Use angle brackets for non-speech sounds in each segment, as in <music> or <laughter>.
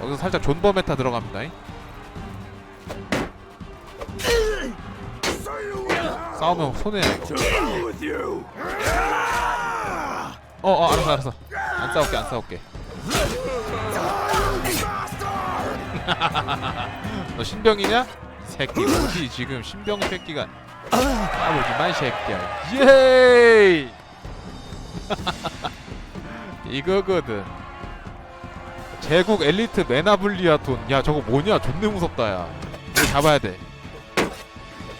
여기서 살짝 존버 메타 들어갑니다. 싸우면 이거. 어, 어, 알았어, 알았어. 안 싸울게, 안 싸울게. <laughs> 너 신병이냐? 새끼 어디 지금 신병 새끼가 까보지마 이 새끼야. 예이! <laughs> 이거거든. 제국 엘리트 메나블리아돈. 야 저거 뭐냐? 존내 무섭다 야. 이거 잡아야 돼.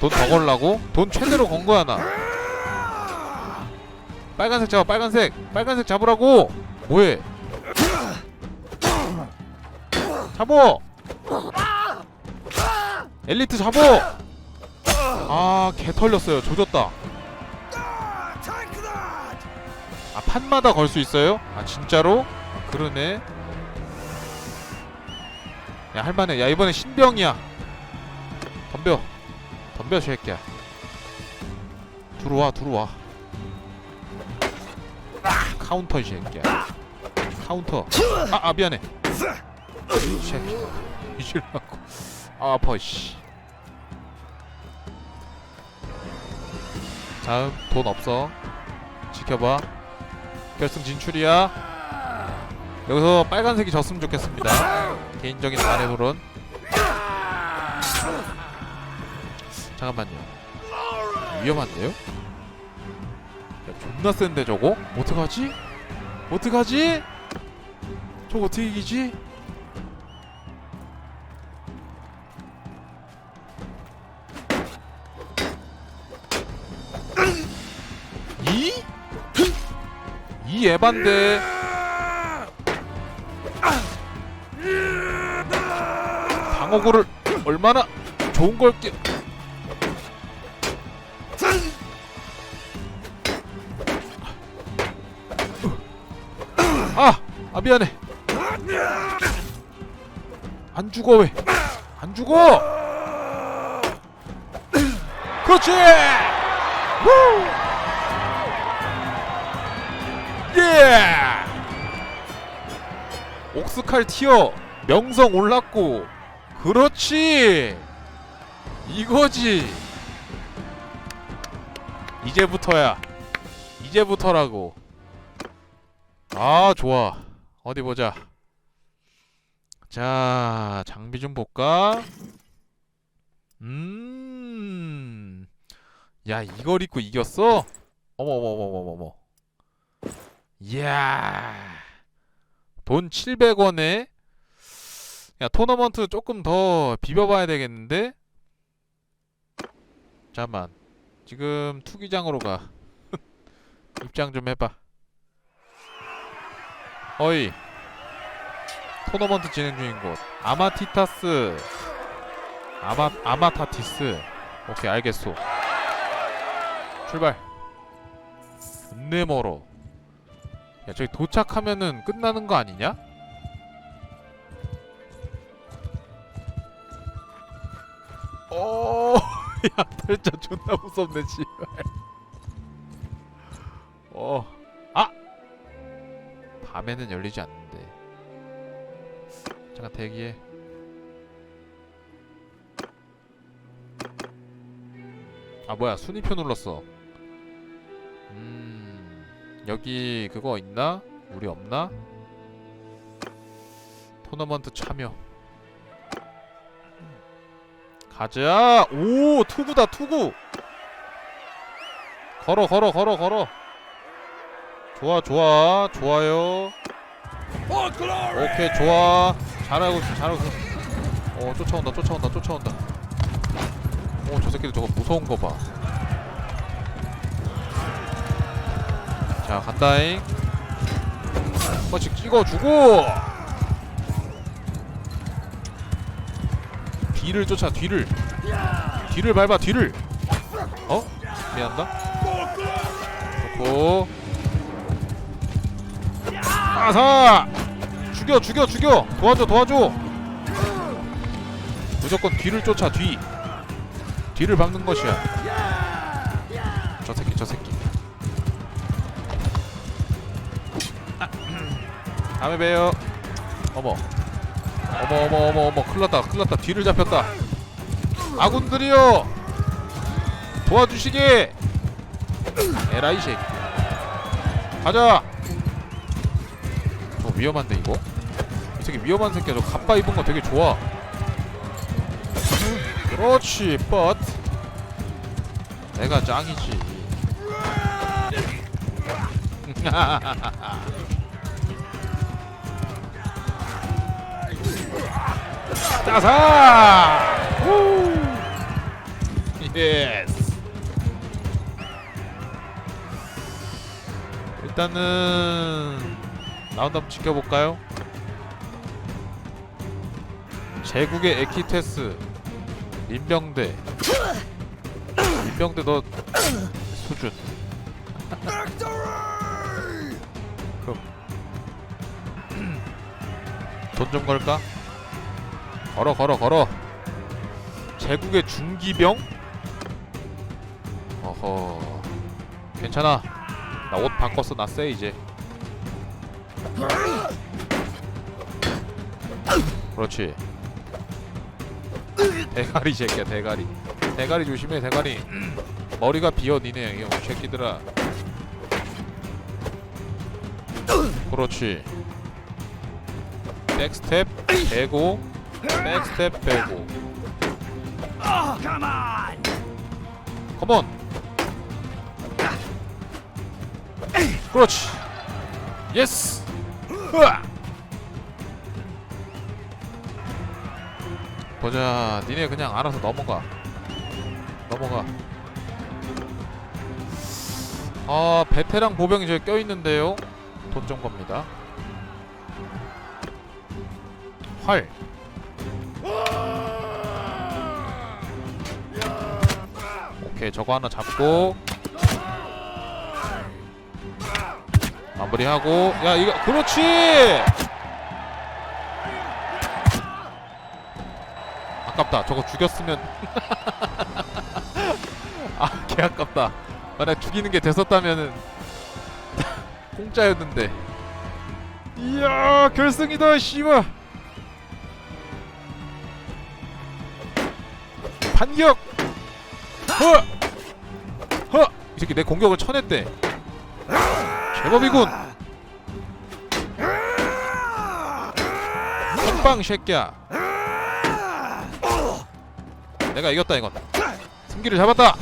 돈 더 걸라고? 돈 최대로 건 거야 나. 빨간색 잡아 빨간색 빨간색 잡으라고 뭐해 잡어 엘리트 잡어 아개 털렸어요 조졌다 아 판마다 걸 수 있어요? 아 진짜로? 아, 그러네 야 할만해. 야 이번엔 신병이야. 덤벼. 덤벼 새끼야. 들어와 들어와. 카운터 이 새끼야. 카운터. 아, 아 미안해. 이 새끼. 이질라고. 아 아파 씨. 다음 돈 없어. 지켜봐. 결승 진출이야. 여기서 빨간색이 졌으면 좋겠습니다 개인적인 바램으론 잠깐만요 위험한데요? 야, 존나 센데 저거? 어떡하지? 어떡하지? 저거 어떻게 이기지? 이? 이 에반데 방어구를 얼마나 좋은 걸게 아! 아 미안해 안 죽어 왜? 안 죽어! 그렇지! 후! 예! 옥스칼 티어 명성 올랐고 그렇지! 이거지! 이제부터야. 이제부터라고. 아 좋아. 어디 보자. 자 장비 좀 볼까? 음 야 이걸 입고 이겼어? 어머 어머 어머 어머 어머. 이야. 돈 700원에 야 토너먼트 조금 더 비벼봐야 되겠는데? 잠만. 지금 투기장으로 가. <laughs> 입장 좀 해봐. 어이. 토너먼트 진행 중인 곳. 아마티타스. 아마 아마타티스. 오케이 알겠소. 출발. 멀어 야 저기 도착하면은 끝나는 거 아니냐? 어, <laughs> 야 진짜 존나 무섭네 씨발. 어, 아, 밤에는 열리지 않는데. 잠깐 대기해. 아 뭐야 순위표 눌렀어. 음 여기 그거 있나? 우리 없나? 토너먼트 참여. 가자. 오 투구다 투구. 걸어 걸어 걸어 걸어. 좋아 좋아 좋아요. 오케이 좋아 잘하고 있어 잘하고 있어 어 쫓아온다 쫓아온다 쫓아온다 오 저 새끼들 저거 무서운 거봐자 간다잉 한 번씩 찍어주고 뒤를 쫓아 뒤를. 뒤를 밟아 뒤를. 어? 미안하다. 좋고. 아사! 죽여 죽여 죽여! 도와줘 도와줘! 무조건 뒤를 쫓아 뒤. 뒤를 밟는 것이야. 저 새끼 저 새끼. 아, <clears throat> 다음에 봬요. 어머 어머 어머 어머 어머 큰일났다 큰일났다. 뒤를 잡혔다. 아군들이여 도와주시게! 에라이 새끼 가자! 저 위험한데 이거? 이 새끼 위험한 새끼야. 저 갑바 입은 거 되게 좋아. 그렇지 뻗 내가 짱이지 <laughs> 따사. 우 예스 <laughs> 일단은 라운드 한번 지켜볼까요? 제국의 에키테스 민병대. 민병대 너 수준. <laughs> 그럼. <clears throat> 돈 좀 걸까? 걸어 걸어 걸어. 제국의 중기병? 어허. 괜찮아. 나 옷 바꿨어 나쎄 이제. 그렇지. 대가리 새끼야 대가리. 대가리 조심해 대가리. 머리가 비어 니네 이 새끼들아. 그렇지. 백스텝 빼고 백스텝 빼고. 컴온. 그렇지. 예스. 으아! 보자. 니네 그냥 알아서 넘어가. 넘어가. 아 베테랑 보병이 저기 껴있는데요? 돈 좀 겁니다. 활 오케이 저거 하나 잡고. 마무리하고. 야 이거 그렇지! 아깝다. 저거 죽였으면. <laughs> 아 개아깝다. 만약 죽이는 게 됐었다면은. <laughs> 공짜였는데. 이야 결승이다 씨발 반격 허! 허! 이 새끼 내 공격을 쳐냈대. 제법이군. 선빵 새끼야. 내가 이겼다 이건. 승기를 잡았다.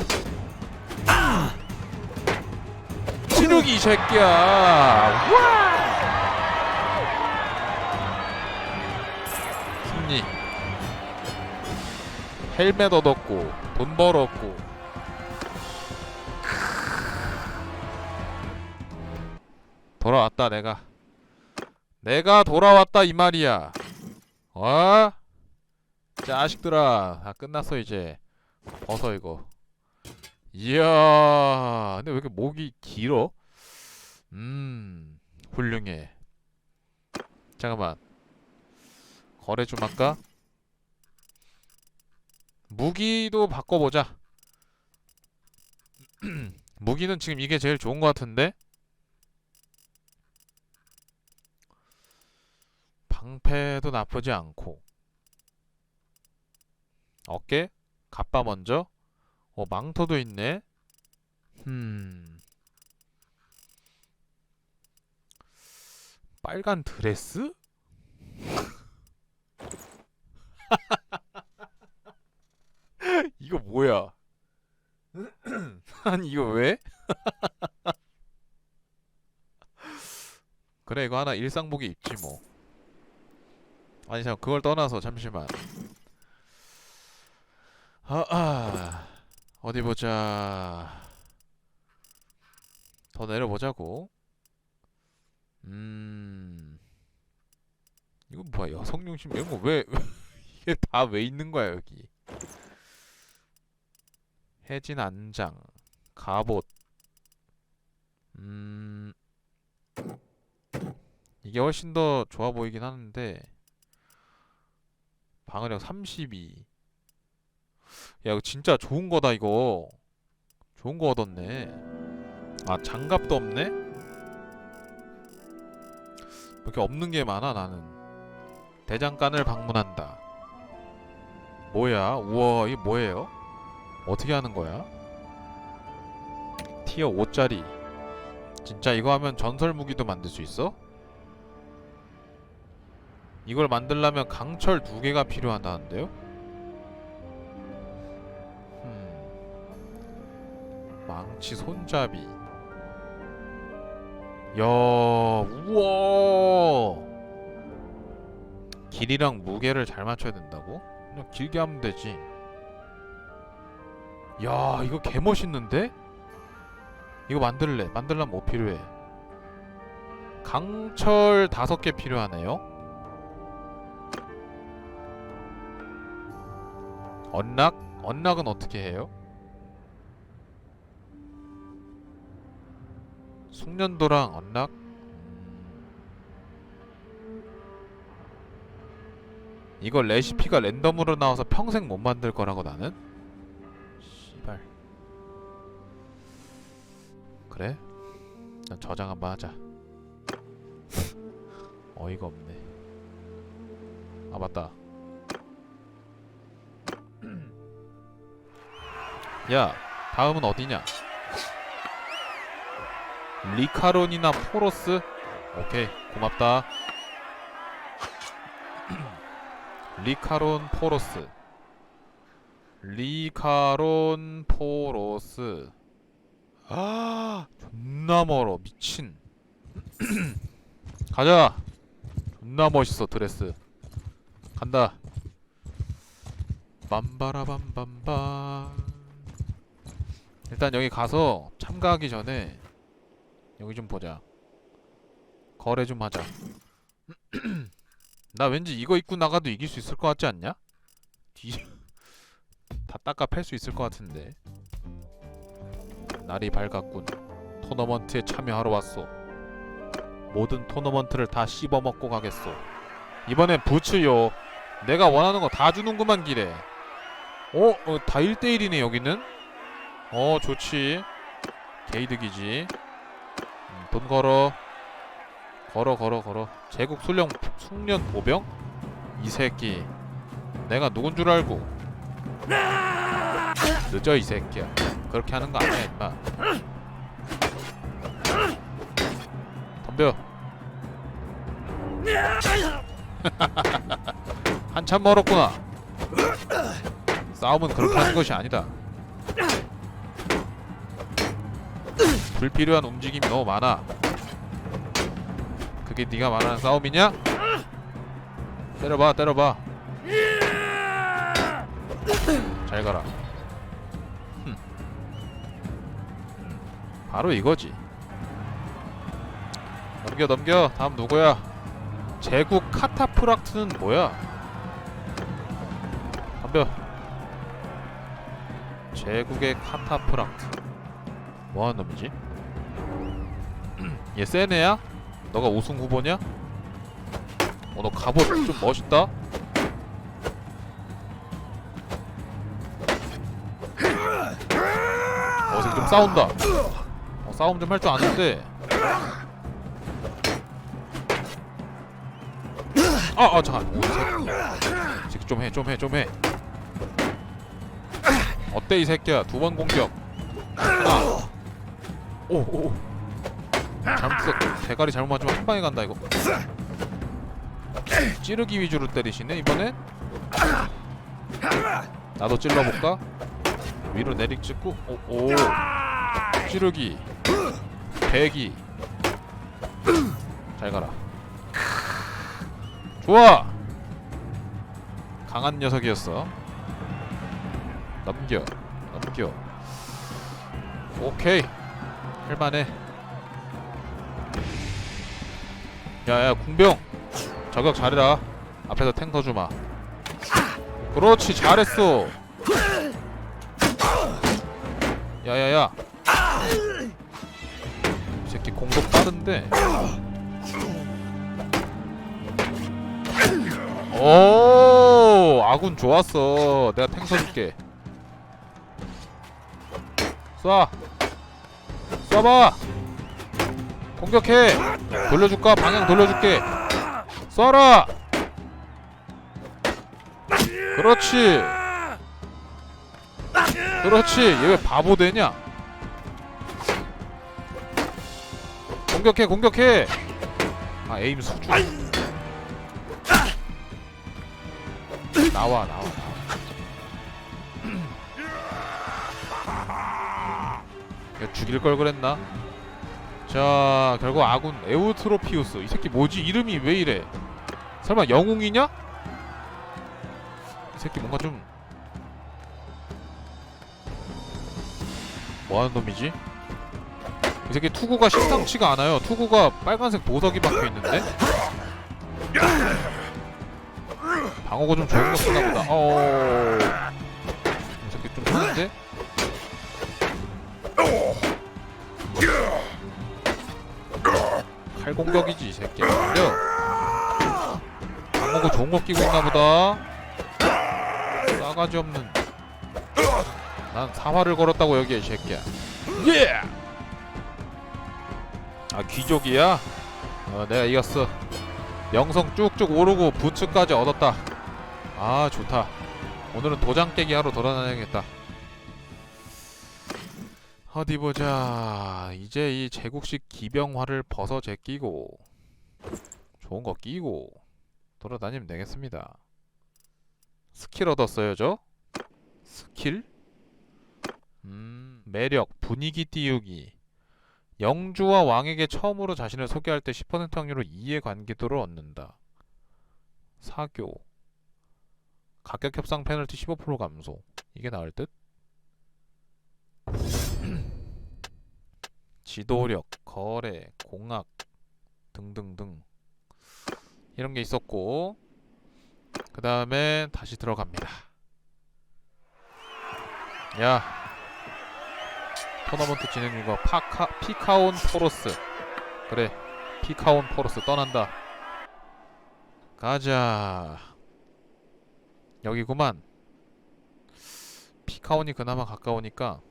진욱이 이 새끼야. 와! 승리. 헬멧 얻었고 돈 벌었고 돌아왔다 내가. 내가 돌아왔다 이 말이야. 어? 자식들아 다 끝났어 이제. 벗어 이거. 이야 근데 왜 이렇게 목이 길어? 음 훌륭해. 잠깐만. 거래 좀 할까? 무기도 바꿔보자. <clears throat> 무기는 지금 이게 제일 좋은 것 같은데 방패도 나쁘지 않고 어깨? 갑바 먼저 어 망토도 있네 음 빨간 드레스? <laughs> 이거 뭐야 <laughs> 아니 이거 왜? <laughs> 그래 이거 하나 일상복에 입지 뭐 아니 잠깐 그걸 떠나서 잠시만. 아, 아. 어디 보자. 더 내려보자고. 음. 이거 뭐야 여성용심 이런 거왜 <laughs> 이게 다 왜 있는 거야 여기? 해진 안장 갑옷. 음. 이게 훨씬 더 좋아 보이긴 하는데 방어력 32 야 이거 진짜 좋은 거다 이거 좋은 거 얻었네 아 장갑도 없네 왜 이렇게 없는 게 많아 나는 대장간을 방문한다. 뭐야? 우와, 이게 뭐예요? 어떻게 하는 거야? 티어 5짜리. 진짜 이거 하면 전설 무기도 만들 수 있어? 이걸 만들려면 강철 두 개가 필요하다는데요? 음. 망치 손잡이. 야, 우와. 길이랑 무게를 잘 맞춰야 된다고? 그냥 길게 하면 되지. 야, 이거 개 멋있는데? 이거 만들래. 만들려면 뭐 필요해? 강철 다섯 개 필요하네요. 언락? 언락은 어떻게 해요? 숙련도랑 언락? 이거 레시피가 랜덤으로 나와서 평생 못 만들 거라고 나는? 씨발 그래? 난 저장 한번 하자 <laughs> 어이가 없네 아 맞다 야 다음은 어디냐? 리카론이나 포로스? 오케이 고맙다. <clears throat> 리카론 포로스. 리카론 포로스. 아 존나 멀어 미친. <clears throat> 가자. 존나 멋있어 드레스. 간다. 빰바라밤밤밤 일단 여기 가서 참가하기 전에 여기 좀 보자. 거래 좀 하자. <clears throat> 나 왠지 이거 입고 나가도 이길 수 있을 것 같지 않냐? 뒤... <laughs> 다 닦아 팰 수 있을 것 같은데. 날이 밝았군. 토너먼트에 참여하러 왔소. 모든 토너먼트를 다 씹어먹고 가겠소. 이번엔 부츠요. 내가 원하는 거 다 주는구만 기래 어? 어, 다 1대1이네 여기는 어 좋지. 게이득이지. 음, 돈 걸어. 걸어 걸어 걸어. 제국 술령 숙련 보병? 이 새끼. 내가 누군 줄 알고? 늦어 이 새끼야. 그렇게 하는 거 아니야 임마. 덤벼. <laughs> 한참 멀었구나. 싸움은 그렇게 하는 것이 아니다 불필요한 움직임이 너무 많아. 그게 네가 말하는 싸움이냐? 때려봐 때려봐. 잘 가라. 흠. 바로 이거지. 넘겨 넘겨. 다음 누구야? 제국 카타프락트는 뭐야? 덤벼. 제국의 카타프락트. 뭐하는 놈이지? 얘센 애야? 너가 우승 후보냐? 어, 너 갑옷 좀 멋있다? 어, 새끼 좀 싸운다. 어, 싸움 좀 할 줄 아는데. 아, 아, 잠깐. 새끼 좀 해, 좀 해, 좀 해. 어때 이 새끼야? 두 번 공격. 하나. 오, 오, 오. 잘못 대가리 잘못 맞으면 한 방에 간다 이거. 찌르기 위주로 때리시네 이번엔. 나도 찔러볼까? 위로 내리 찍고 오, 오. 찌르기 배기 잘 가라 좋아 강한 녀석이었어 넘겨 넘겨 오케이 할만해. 야야 궁병. 저격 잘해라. 앞에서 탱 서주마. 그렇지 잘했어. 야야야. 이 새끼 공격 빠른데. 오 아군 좋았어. 내가 탱 서줄게. 쏴 쏴봐. 공격해. 돌려줄까? 방향 돌려줄게. 쏴라. 그렇지. 그렇지. 얘 왜 바보 되냐? 공격해 공격해. 아 에임 수준 나와 나와 죽일 걸 그랬나 자 결국 아군 에우트로피우스 이 새끼 뭐지 이름이 왜 이래 설마 영웅이냐 이 새끼 뭔가 좀 뭐하는 놈이지? 이 새끼 투구가 심상치가 않아요. 투구가 빨간색 보석이 박혀 있는데. 방어가 좀 좋은 거 쓰나 보다. 어. 이 새끼 좀 좋은데? 칼 공격이지 이 새끼. 근데 방어가 좋은 거 끼고 있나 보다. 싸가지 없는. 난 사활을 걸었다고 여기에 이 새끼야. 예! 아 귀족이야? 어 내가 이겼어 명성 쭉쭉 오르고 부츠까지 얻었다 아 좋다 오늘은 도장 깨기 하러 돌아다녀야겠다 어디 보자 이제 이 제국식 기병화를 벗어 제끼고 좋은 거 끼고 돌아다니면 되겠습니다 스킬 얻었어요 저? 스킬? 음 매력 분위기 띄우기 영주와 왕에게 처음으로 자신을 소개할 때 10% 확률로 이해 관계도를 얻는다. 사교 가격 협상 페널티 15% 감소 이게 나을 듯? 지도력, 거래, 공학 등등등 이런 게 있었고 그 다음에 다시 들어갑니다. 야 토너먼트 진행중과 파카 피카온 포로스. 그래 피카온 포로스 떠난다. 가자. 여기구만. 피카온이 그나마 가까우니까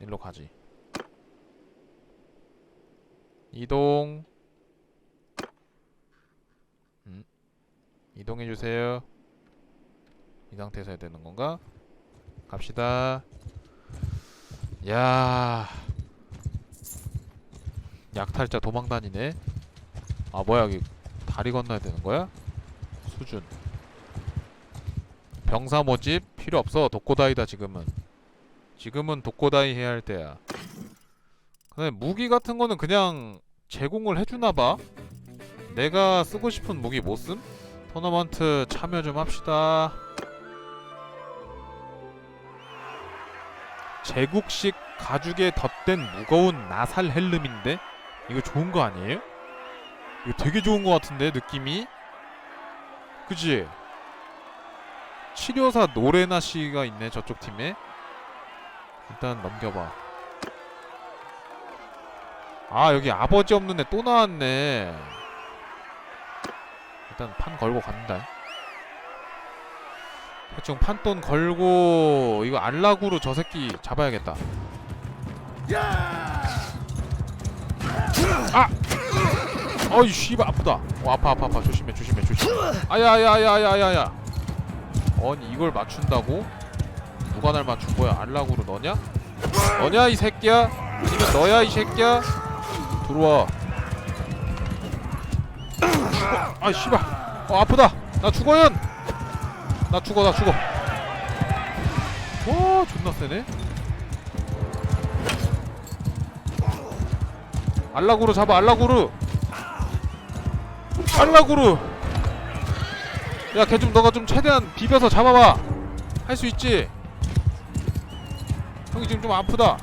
일로 가지 이동. 음? 이동해주세요. 이 상태에서 해야 되는 건가? 갑시다. 야. 약탈자 도망다니네. 아 뭐야 여기 다리 건너야 되는 거야? 수준. 병사 모집 필요 없어. 독고다이다 지금은. 지금은 독고다이 해야 할 때야. 근데 무기 같은 거는 그냥 제공을 해주나봐 내가 쓰고 싶은 무기 못 쓴? 토너먼트 참여 좀 합시다 제국식 가죽에 덧댄 무거운 나살 헬름인데 이거 좋은 거 아니에요? 이거 되게 좋은 거 같은데 느낌이 그지? 치료사 노레나 씨가 있네 저쪽 팀에 일단 넘겨봐 아 여기 아버지 없는 애 또 나왔네 일단 판 걸고 간다 대충 판돈 걸고 이거 알라구로 저 새끼 잡아야겠다. 아! 어이 씨발 아프다. 어 아파 아파 아파 조심해 조심해 조심. 아야야야야야야. 아니 이걸 맞춘다고? 누가 날 맞춘 거야? 알라구로 너냐? 너냐 이 새끼야? 아니면 너야 이 새끼야? 들어와. 아 씨발. 어 아프다. 나 죽어연. 나 죽어 나 죽어 와 존나 세네 알라구르 잡아 알라구르 알라구르 야 걔 좀 너가 좀 최대한 비벼서 잡아봐 할 수 있지 형이 지금 좀 아프다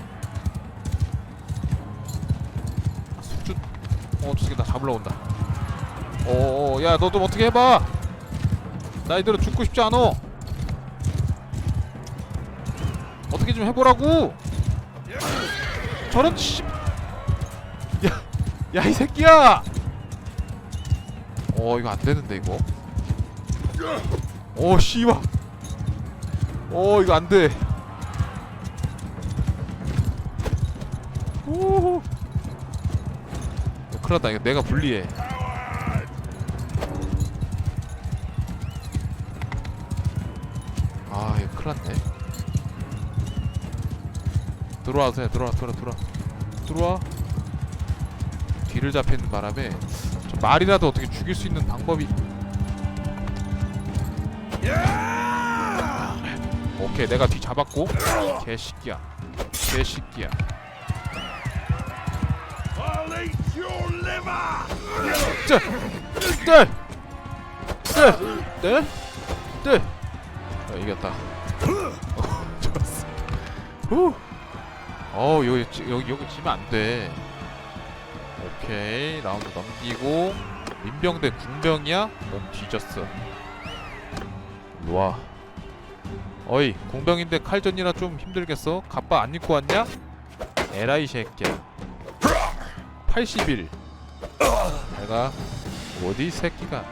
어 저새끼 나 잡으러 온다. 어어 야 너 좀 어떻게 해봐? 나 이대로 죽고 싶지 않아 어떻게 좀 해보라고? 저런 씨. 야, 야 이 새끼야! 어 이거 안 되는데 이거? 어 씨발. 어 이거 안돼 오 큰일 났다. 이거 내가 불리해. 아 이거 큰일 났네. 들어와서 해 들어와 들어와 들어와. 들어와. 뒤를 잡히는 바람에 저 말이라도 어떻게 죽일 수 있는 방법이. 오케이 내가 뒤 잡았고. 개새끼야. 개새끼야 짜! 짜! 짜! 네? 네! 어, 이겼다 어, 좋았어 후! 어우 여기, 지- 여기 여기 지면 안 돼 오케이 라운드 넘기고 민병 대 궁병이야? 몸 뒤졌어 일로와 어이 궁병인데 칼전이라 좀 힘들겠어? 갑바 안 입고 왔냐? 에라이 새끼야 81 내가 어디 이 새끼가?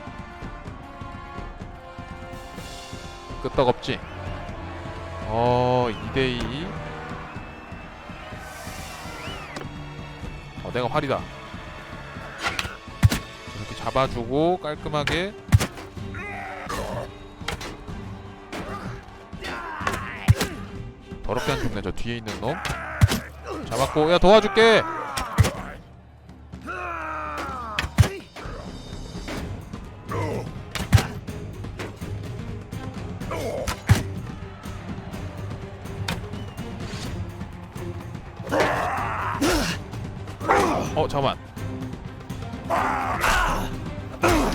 끄떡없지? 어 2대2 어 내가 활이다. 이렇게 잡아주고 깔끔하게. 더럽게 안 죽네 저 뒤에 있는 놈. 잡았고 야 도와줄게 잠깐만.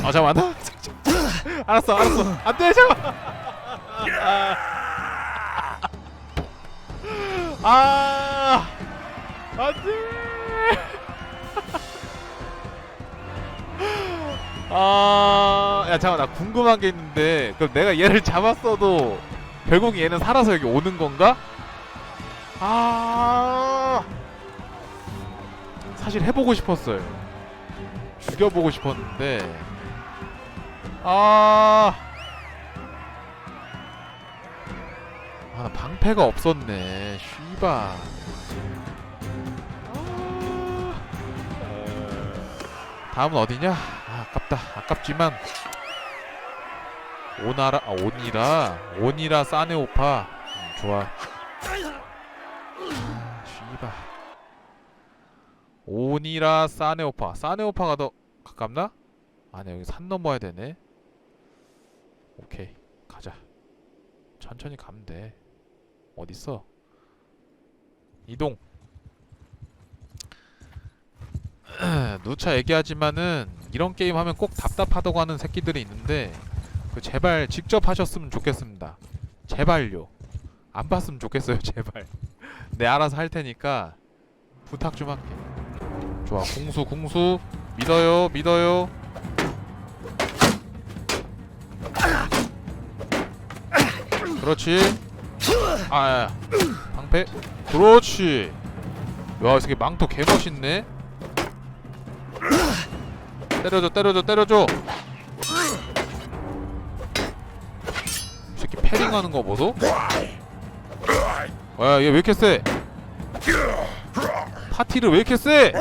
어 잠깐만. <laughs> 알았어 알았어. 안돼 잠깐 아 안돼. 아야 잠깐 나 궁금한 게 있는데 그럼 내가 얘를 잡았어도 결국 얘는 살아서 여기 오는 건가? 아 사실 해보고 싶었어요. 죽여보고 싶었는데 아, 아, 나 방패가 없었네. 씨바. 아. 다음은 어디냐? 아, 아깝다. 아깝지만 오나라, 아, 오니라, 오니라 사네오파. 음, 좋아. 아, 씨바. 오니라 사네오파. 사네오파가 더 가깝나? 아니 여기 산 넘어야 되네. 오케이 가자. 천천히 가면 돼. 어딨어? 이동. <clears throat> 누차 얘기하지만은 이런 게임 하면 꼭 답답하다고 하는 새끼들이 있는데 그 제발 직접 하셨으면 좋겠습니다. 제발요. 안 봤으면 좋겠어요 <laughs> 제발. 내 알아서 할 테니까 부탁 좀 할게 좋아. 궁수 궁수. 믿어요 믿어요. 그렇지. 아야 방패. 그렇지. 야이 새끼 망토 개멋있네. 때려줘 때려줘 때려줘. 이 새끼 패링하는 거 보소. 와얘 왜 이렇게 세? 파티를 왜 이렇게 세